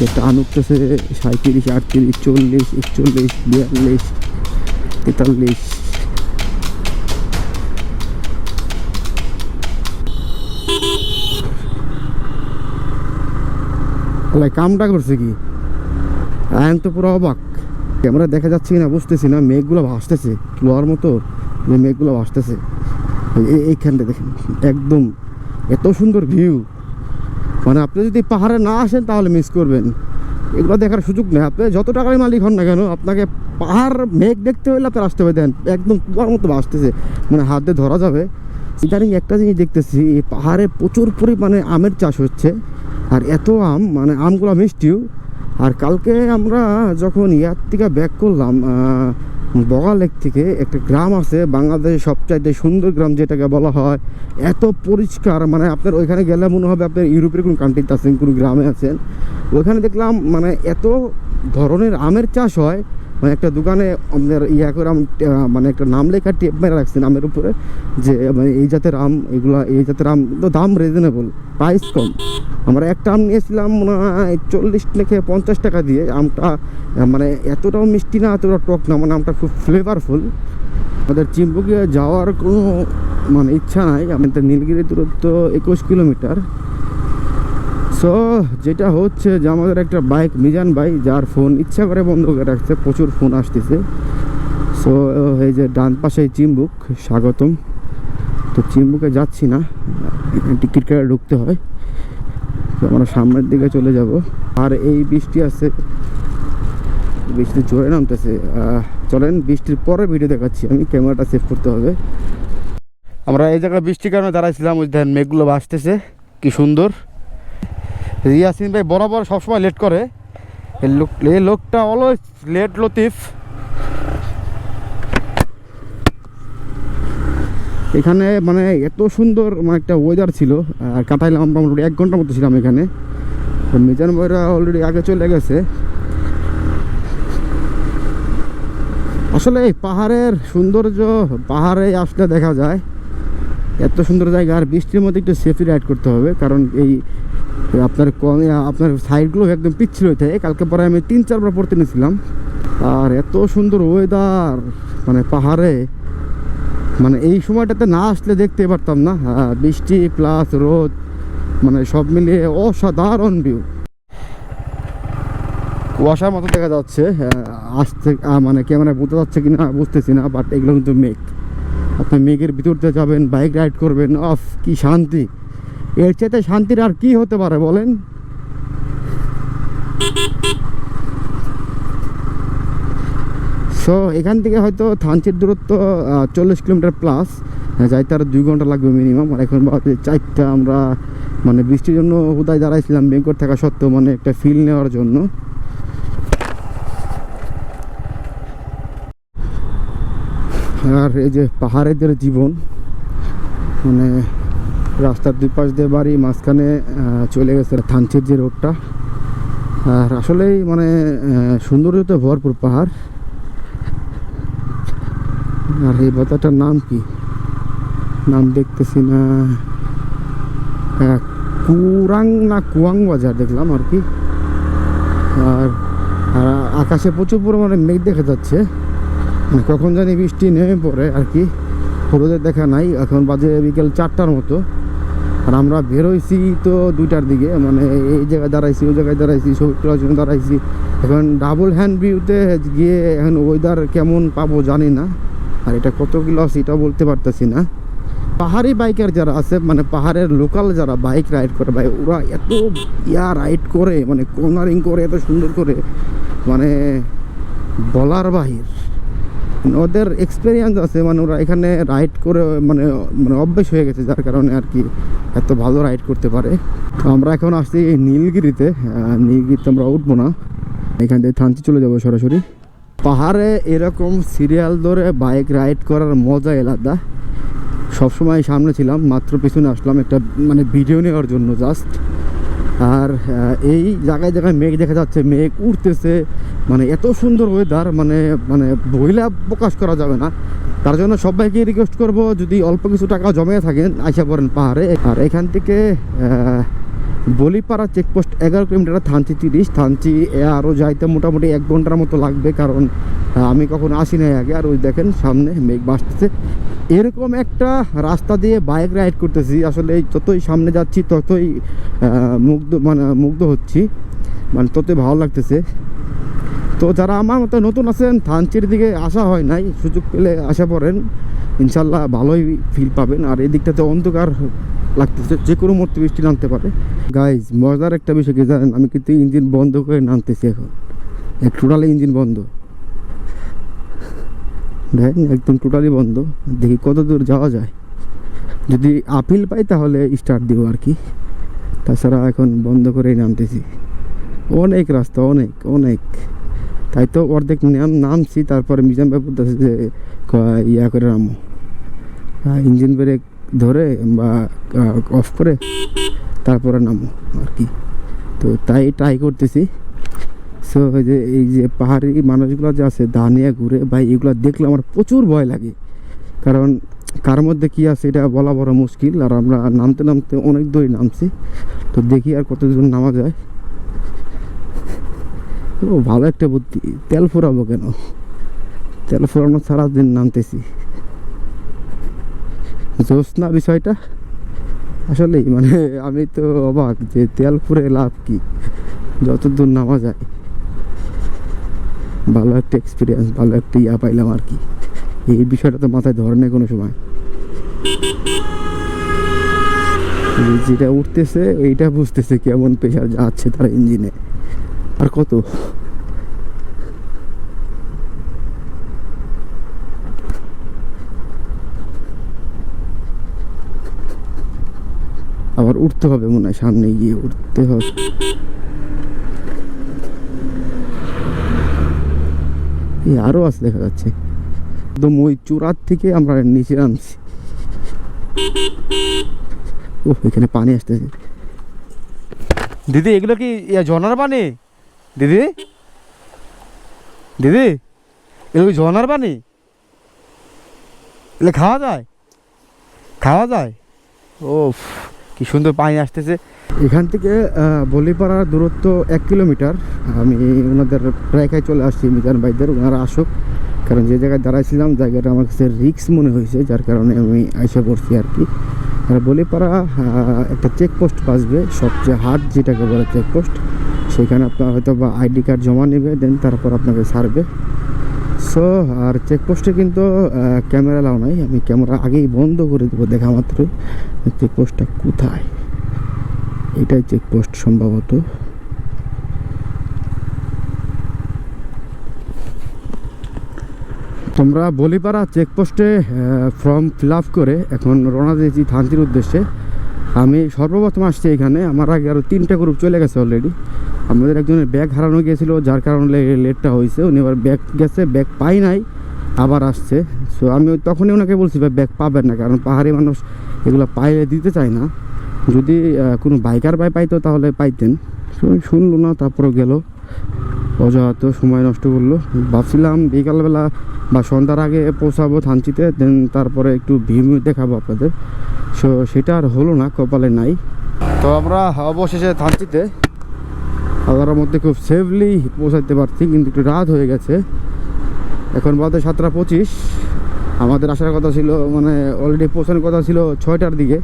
যে টান উঠতেছে সাঁত্রিশ আটত্রিশ, চল্লিশ, একচল্লিশ, বিয়াল্লিশ, তেতাল্লিশ। কামটা করছে কি? আয়ন তো পুরো অবাক। ক্যামেরা দেখা যাচ্ছে কিনা বুঝতেছি না, মেঘগুলো ভাসতেছে লোয়ার মতো মেঘগুলো ভাসতেছে। এই- এইখানটা দেখেন, একদম এত সুন্দর ভিউ মানে আপনি যদি পাহাড়ে না আসেন তাহলে মিস করবেন। এগুলো দেখার সুযোগ নেই। আপনি যত টাকার মালিক হন না কেন, আপনাকে পাহাড়, মেঘ দেখতে হলে আপনার আসতে হবে। দেন, একদম কুয়ার মতো ভাসতেছে মানে হাত ধরা যাবে। ইদানিং একটা জিনিস দেখতেছি, এই পাহাড়ে প্রচুর পরিমাণে আমের চাষ হচ্ছে। আর এত আম মানে আমগুলো মিষ্টিও। আর কালকে আমরা যখন ইয়ার থেকে ব্যাক করলাম আহ, বগা লেক থেকে একটা গ্রাম আছে বাংলাদেশের সবচাইতে সুন্দর গ্রাম যেটাকে বলা হয় এত পরিষ্কার মানে আপনার ওইখানে গেলে মনে হবে আপনার ইউরোপের কোনো কান্ট্রিতে আছেন কোনো গ্রামে আছেন। ওইখানে দেখলাম মানে এত ধরনের আমের চাষ হয় মানে একটা দোকানে আপনার ইয়া করে মানে একটা নাম লেখা টেপ মেরে রাখছেন আমের উপরে, যে মানে এই জাতের আম, এগুলা, এই জাতের আম, তো দাম রিজনেবল প্রাইস কম। আমরা একটা আম নিয়েছিলাম মনে হয় চল্লিশ থেকে পঞ্চাশ টাকা দিয়ে, আমটা মানে এতটাও মিষ্টি না, এতটা টক না মানে আমটা খুব ফ্লেভারফুল আমাদের চিম্বুকে যাওয়ার কোনো মানে ইচ্ছা নাই, আমাদের নীলগিরি দূরত্ব একুশ কিলোমিটার। সো যেটা হচ্ছে যে আমাদের একটা বাইক মিজান ভাই, যার ফোন ইচ্ছা করে বন্ধ করে রাখছে, প্রচুর ফোন আসতেছে। সো এই যে ডান পাশে চিম্বুক, স্বাগতম। তো চিম্বুকে যাচ্ছি না, টিকিট কেটে ঢুকতে হয়। তো আমরা সামনের দিকে চলে যাব। আর এই বৃষ্টি আছে, বৃষ্টি জোরে নামতেছে। চলেন, বৃষ্টির পরে ভিডিও দেখাচ্ছি আমি ক্যামেরাটা সেভ করতে হবে। আমরা এই জায়গায় বৃষ্টির কারণে দাঁড়াইছিলাম, ওই দেখেন মেঘগুলো ভাসতেছে, কি সুন্দর। রিয়াসিন ভাই বরাবর সবসময় লেট করে। এই লোক, এই লোকটা অলওয়েজ লেট লতিফ। এখানে মানে এত সুন্দর মানে একটা ওয়েদার ছিল, আর কাটাইলাম মোটামুটি এক ঘণ্টার মতো ছিলাম এখানে। তো মিজান ভাইরা অলরেডি আগে চলে গেছে। আসলে এই পাহাড়ের সৌন্দর্য, পাহাড়ে আসলে দেখা যায়, এত সুন্দর জায়গা, আর বৃষ্টির মধ্যে একটু সেফটি রাইড করতে হবে, কারণ এই আপনার আপনার সাইডগুলো একদম পিচ্ছিল হয়ে থাকে। কালকে পরে আমি তিন চারবার পড়তে নিয়েছিলাম। আর এত সুন্দর ওয়েদার মানে পাহাড়ে। মানে এই সময়টাতে না আসলে দেখতে পারতাম না। হ্যাঁ, বৃষ্টি প্লাস রোদ মানে সব মিলিয়ে অসাধারণ ভিউ কুয়াশার মতো দেখা যাচ্ছে। হ্যাঁ, আসতে মানে ক্যামেরা বুঝতে যাচ্ছে কিনা বুঝতেছি না বাট এগুলো কিন্তু মেঘ। আপনি মেঘের ভিতর দিয়ে যাবেন বাইক রাইড করবেন অফ কি শান্তি। এর চাইতে শান্তির আর কি হতে পারে বলেন? সো এখান থেকে হয়তো থানচির দূরত্ব চল্লিশ কিলোমিটার প্লাস যাইতে আর দুই ঘণ্টা লাগবে মিনিমাম আর এখন চারটা, আমরা মানে বৃষ্টির জন্য উদায় দাঁড়াইছিলাম বেঙ্কট থাকা সত্ত্বেও মানে একটা ফিল নেওয়ার জন্য। আর এই যে পাহাড়েদের জীবন মানে রাস্তার দুই পাশ দিয়ে বাড়ি, মাঝখানে চলে গেছে থানচির যে রোডটা। আর আসলেই মানে সৌন্দর্যতে ভরপুর পাহাড়। আর এই বাতাটার নাম কি? নাম দেখতেছি না। কুরাং না কুয়াং বাজার দেখলাম আর কি। আর আর আকাশে প্রচুর পরিমাণে মেঘ দেখা যাচ্ছে। মানে কখন জানি বৃষ্টি নেমে পড়ে আর কি। রোদের দেখা নাই, এখন বাজে বিকেল চারটার মতো। আর আমরা বেরোইছি তো দুইটার দিকে মানে এই জায়গায় দাঁড়াইছি, ওই জায়গায় দাঁড়াইছি জন্য দাঁড়াইছি। এখন ডাবল হ্যান্ড ভিউতে গিয়ে এখন ওয়েদার কেমন পাবো জানি না। আর এটা কত কিলো আছে এটা বলতে পারতেছি না। পাহাড়ি বাইকার যারা আছে মানে পাহাড়ের লোকাল যারা বাইক রাইড করে ভাই, ওরা এত ইয়া রাইড করে মানে কর্নারিং করে, এত সুন্দর করে। মানে বলার বাহির। ওদের এক্সপিরিয়েন্স আছে মানে ওরা এখানে রাইড করে মানে মানে অভ্যেস হয়ে গেছে, যার কারণে আর কি এত ভালো রাইড করতে পারে। তো আমরা এখন আসছি নীলগিরিতে নীলগিরিতে আমরা উঠবো না। এখান থেকে থানচি চলে যাব সরাসরি। পাহাড়ে এরকম সিরিয়াল ধরে বাইক রাইড করার মজা আলাদা। সবসময় সামনে ছিলাম, মাত্র পিছনে আসলাম, একটা মানে ভিডিও নেওয়ার জন্য জাস্ট আর এই জায়গায় জায়গায় মেঘ দেখা যাচ্ছে, মেঘ উঠতেছে মানে এত সুন্দর ওয়েদার মানে মানে বইলা প্রকাশ করা যাবে না। তার জন্য সবাইকে রিকোয়েস্ট করব, যদি অল্প কিছু টাকা জমে থাকেন, আইসা পড়েন পাহাড়ে। আর এখান থেকে বলিপাড়া চেকপোস্ট এগারো কিলোমিটার, থানচি তিরিশ, থানচি আরও যাইতে মোটামুটি এক ঘণ্টার মতো লাগবে, কারণ আমি কখনো আসি নাই আগে। আর ওই দেখেন, সামনে মেঘ বাসতেছে এরকম একটা রাস্তা দিয়ে বাইক রাইড করতেছি। আসলে যতই সামনে যাচ্ছি, ততই মুগ্ধ মানে মুগ্ধ হচ্ছি। মানে ততই ভালো লাগতেছে। তো যারা আমার মতো নতুন আছেন, থানচির দিকে আসা হয় নাই। সুযোগ পেলে আসা পড়েন ইনশাল্লাহ ভালোই ফিল পাবেন। আর এই দিকটাতে অন্ধকার লাগতেছে, যে কোনো মুহূর্তে বৃষ্টি নামতে পারে। গাইজ মজার একটা বিষয় কি জানেন? আমি কিন্তু ইঞ্জিন বন্ধ করে নামতেছি এখন। এক টোটালি ইঞ্জিন বন্ধ। দেখেন একদম টোটালি বন্ধ। দেখি কত দূর যাওয়া যায়। যদি আপিল পাই তাহলে স্টার্ট দিব আর কি। তাছাড়া এখন বন্ধ করেই নামতেছি। অনেক রাস্তা, অনেক অনেক। তাই তো অর্ধেক নাম নামছি, তারপরে মিজাম ভাই যে ইয়া করে নামো ইঞ্জিন ব্রেক ধরে বা অফ করে তারপরে নামো আর কি। তো তাই ট্রাই করতেছি। সো যে, এই যে পাহাড়ি মানুষগুলো যে আছে, দানিয়া, ঘুরে, ভাই, এগুলো দেখলে আমার প্রচুর ভয় লাগে। কারণ কার মধ্যে কী আছে, এটা বলা বড় মুশকিল। আর আমরা নামতে নামতে অনেক দূরে নামছি। তো দেখি আর কত দূর নামা যায়। ও, ভালো একটা বুদ্ধি। তেল ফুরাবো কেন? তেল সারাদিন নামতেছি। জোস না বিষয়টা? আসলেই মানে আমি তো অবাক যে তেল ফুরে লাভ কি? যত দূর নামা যায়। ভালো একটা এক্সপিরিয়েন্স ভালো একটা ইয়া পাইলাম আর কি। এই বিষয়টা তো মাথায় ধরে নেই কোনো সময়। যেটা উঠতেছে, এইটা বুঝতেছে কেমন প্রেশার যাচ্ছে তার ইঞ্জিনে আর কত? আবার উঠতে হবে মনে হয়, সামনে গিয়ে উঠতে হবে। এই আছে দেখা যাচ্ছে। একদম ওই চূড়ার থেকে আমরা নিচে নামছি। ও এখানে পানি আসতেছে। দিদি, এগুলো কি ঝর্ণার পানি? দিদি? দিদি, এগুলো কি ঝর্ণার পানি? এগুলো খাওয়া যায়? খাওয়া যায়? ও কি সুন্দর পানি আসতেছে। এখান থেকে বলিপাড়ার দূরত্ব এক কিলোমিটার। আমি ওনাদের প্রায় চলে আসছি, মিজান ভাইদের, ওনারা আসুক। কারণ যে জায়গায় দাঁড়াইছিলাম, জায়গাটা আমার কাছে রিক্স মনে হয়েছে, যার কারণে আমি এসে করছি আর কি। আর বলিপাড়া একটা চেকপোস্ট বাসবে সবচেয়ে হার্ড যেটাকে বলে চেকপোস্ট সেখানে আপনার হয়তো বা আইডি কার্ড জমা নেবে, দেন তারপর আপনাকে ছাড়বে। সো আর চেকপোস্টে কিন্তু ক্যামেরা লাও নাই। আমি ক্যামেরা আগেই বন্ধ করে দেবো দেখা মাত্রই চেকপোস্টটা কোথায়। এটাই চেকপোস্ট সম্ভবত। তোমরা বলিপাড়া চেকপোস্টে ফর্ম ফিল আপ করে এখন রওনা দিয়েছি থানচির উদ্দেশ্যে। আমি সর্বপ্রথম আসছি এখানে। আমার আগে আরও তিনটা গ্রুপ চলে গেছে অলরেডি আমাদের একজনের ব্যাগ হারানো গিয়েছিল যার কারণে লেটটা হয়েছে। উনি আবার ব্যাগ গেছে ব্যাগ পাই নাই, আবার আসছে। সো আমি তখনই ওনাকে বলছি, ভাই ব্যাগ পাবেন না, কারণ পাহাড়ি মানুষ এগুলো পাইলে দিতে চায় না। যদি কোনো বাইকার ভাই পাইতো, তাহলে পাইতেন। শুনলো না তারপরে গেল। অযথা সময় নষ্ট করল। ভাবছিলাম বিকালবেলা বা সন্ধ্যার আগে পৌঁছাবো থানচিতে দেন তারপরে একটু ভিউ দেখাবো আপনাদের। সো সেটা আর হলো না, কপালে নাই। তো আমরা অবশেষে থানচিতে আল্লাহর মধ্যে খুব সেফলি পৌঁছাতে পারছি, কিন্তু একটু রাত হয়ে গেছে। এখন বাদে সাতটা পঁচিশ। আমাদের আসার কথা ছিল মানে অলরেডি পৌঁছানোর কথা ছিল ছয়টার দিকে।